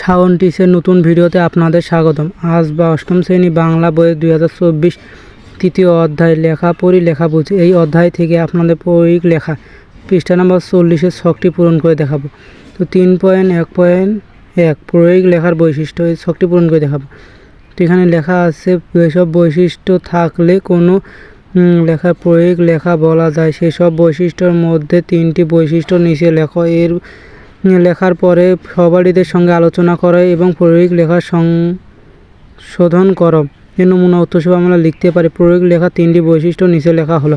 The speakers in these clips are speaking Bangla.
শাওন টিসের নতুন ভিডিওতে আপনাদের স্বাগতম। আজ বা অষ্টম শ্রেণি বাংলা বইয়ের দুই হাজার চব্বিশ তৃতীয় অধ্যায় লেখা পড়ি লেখা বুঝি। এই অধ্যায় থেকে আপনাদের পরিক লেখা পৃষ্ঠা নম্বর চল্লিশের ছকটি পূরণ করে দেখাবো। তো তিন পয়েন্ট, এক পয়েন্ট, এক প্রয়োগ লেখার বৈশিষ্ট্য এই ছকটি পূরণ করে দেখাবো। তো এখানে লেখা আছে যেসব বৈশিষ্ট্য থাকলে কোনো লেখার প্রয়োগ লেখা বলা যায়। সেসব বৈশিষ্ট্যর মধ্যে তিনটি বৈশিষ্ট্য নিচে লেখো। এর লেখার পরে সহপাঠীদের সঙ্গে আলোচনা করো এবং প্রয়োগ লেখা সংশোধন করো। এর নমুনা উত্তর হিসেবে আমরা লিখতে পারি, প্রয়োগ লেখা তিনটি বৈশিষ্ট্য নিচে লেখা হলো।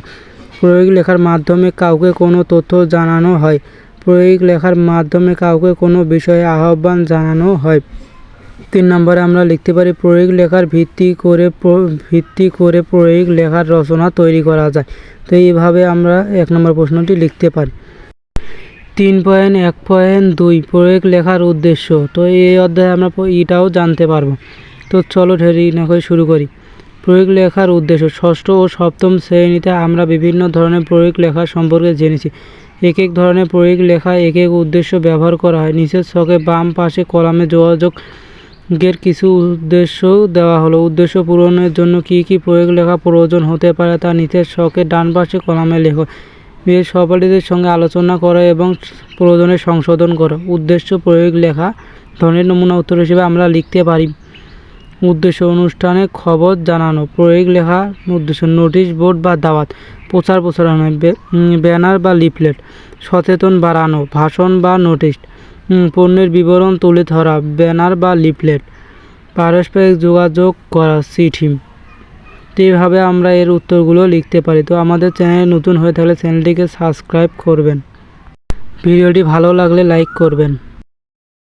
প্রয়োগ লেখার মাধ্যমে কাউকে কোনো তথ্য জানানো হয়। প্রয়োগ লেখার মাধ্যমে কাউকে কোনো বিষয়ে আহ্বান জানানো হয়। তিন নম্বরে আমরা লিখতে পারি, প্রয়োগ লেখার ভিত্তি করে ভিত্তি করে প্রয়োগ লেখার রচনা তৈরি করা যায়। তো এইভাবে আমরা এক নম্বর প্রশ্নটি লিখতে পারি। তিন পয়েন্ট, এক পয়েন্ট, দুই প্রয়োগ লেখার উদ্দেশ্য। তো এই অধ্যায়ে আমরা এটাও জানতে পারব। তো চলো ঢেরি না করে শুরু করি। প্রয়োগ লেখার উদ্দেশ্য। ষষ্ঠ ও সপ্তম শ্রেণীতে আমরা বিভিন্ন ধরনের প্রয়োগ লেখা সম্পর্কে জেনেছি। এক এক ধরনের প্রয়োগ লেখা, এক এক উদ্দেশ্য ব্যবহার করা হয়। নিচের ছকে বাম পাশে কলামে যোগাযোগের কিছু উদ্দেশ্য দেওয়া হলো। উদ্দেশ্য পূরণের জন্য কী কী প্রয়োগ লেখা প্রয়োজন হতে পারে তা নিচের ছকে ডান পাশে কলামে লেখো। এর সহপাঠীদের সঙ্গে আলোচনা করো এবং প্রয়োজনে সংশোধন করো। উদ্দেশ্য প্রয়োগ লেখা ধরনের নমুনা উত্তর হিসেবে আমরা লিখতে পারি। উদ্দেশ্য অনুষ্ঠানে খবর জানানো, প্রয়োগ লেখা, উদ্দেশ্য নোটিশ বোর্ড বা দাওয়াত, প্রচার প্রচারণা ব্যানার বা লিফলেট, সচেতন বাড়ানো, ভাষণ বা নোটিশ পণ্যের বিবরণ তুলে ধরা, ব্যানার বা লিফলেট, পারস্পরিক যোগাযোগ করা চিঠি তো এইভাবে আমরা এর উত্তরগুলো লিখতে পারি। তো আমাদের চ্যানেলে নতুন হয়ে থাকলে চ্যানেলটিকে সাবস্ক্রাইব করবেন। ভিডিওটি ভালো লাগলে লাইক করবেন।